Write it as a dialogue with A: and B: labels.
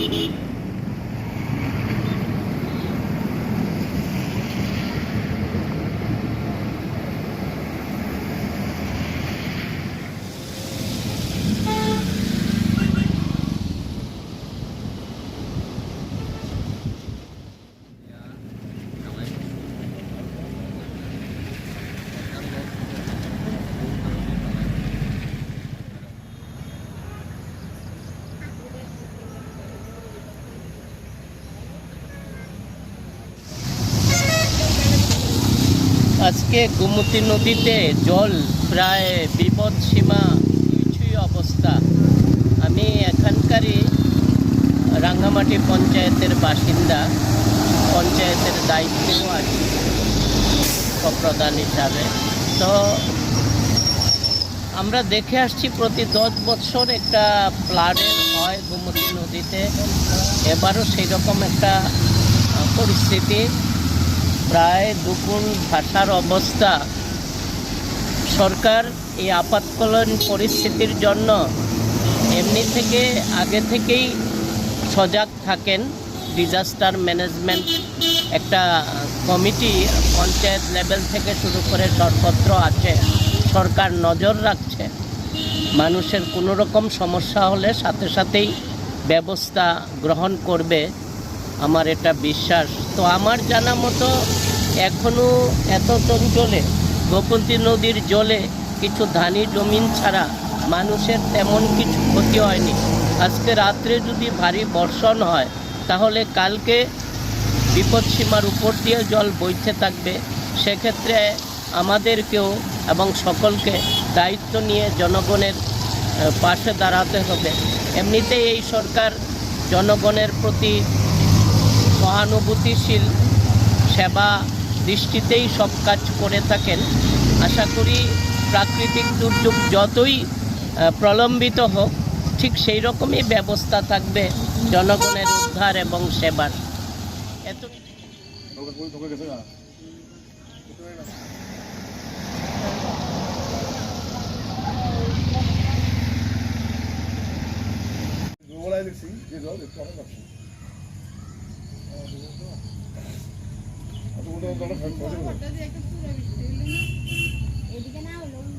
A: Thank you. আজকে গোমতী নদীতে জল প্রায় বিপদ সীমা কিছুই অবস্থা। আমি এখানকারই রাঙ্গামাটি পঞ্চায়েতের বাসিন্দা, পঞ্চায়েতের দায়িত্বেও আছি প্রধান হিসাবে। তো আমরা দেখে আসছি প্রতি দশ বছর একটা ফ্লাডের হয় গোমতী নদীতে। এবারও সেই রকম একটা পরিস্থিতি। প্রায় দুগুণ ভাষার অবস্থা। সরকার এই আপাতকালীন পরিস্থিতির জন্য এমনি থেকে আগে থেকেই সজাগ থাকেন। ডিজাস্টার ম্যানেজমেন্ট একটা কমিটি পঞ্চায়েত লেভেল থেকে শুরু করে সর্বত্র আছে। সরকার নজর রাখছে। মানুষের কোনো রকম সমস্যা হলে সাথে সাথেই ব্যবস্থা গ্রহণ করবে। আমার এটা বিশ্বাস। তো আমার জানা মতো এখনও এত অঞ্চলে গোপন্তী নদীর জলে কিছু ধানি জমিন ছাড়া মানুষের তেমন কিছু ক্ষতি হয়নি। আজকে রাত্রে যদি ভারী বর্ষণ হয়, তাহলে কালকে বিপদসীমার উপর দিয়ে জল বইতে থাকবে। সেক্ষেত্রে আমাদেরকেও এবং সকলকে দায়িত্ব নিয়ে জনগণের পাশে দাঁড়াতে হবে। এমনিতেই এই সরকার জনগণের প্রতি সহানুভূতিশীল সেবা দৃষ্টিতেই সব কাজ করে থাকেন। আশা করি প্রাকৃতিক দুর্যোগ যতই প্রলম্বিত হোক ঠিক সেই রকমই ব্যবস্থা থাকবে জনগণের উদ্ধার এবং সেবার। এত
B: দুবেলায় দেখছি যে জল একটু অনেক এদিকে না হলো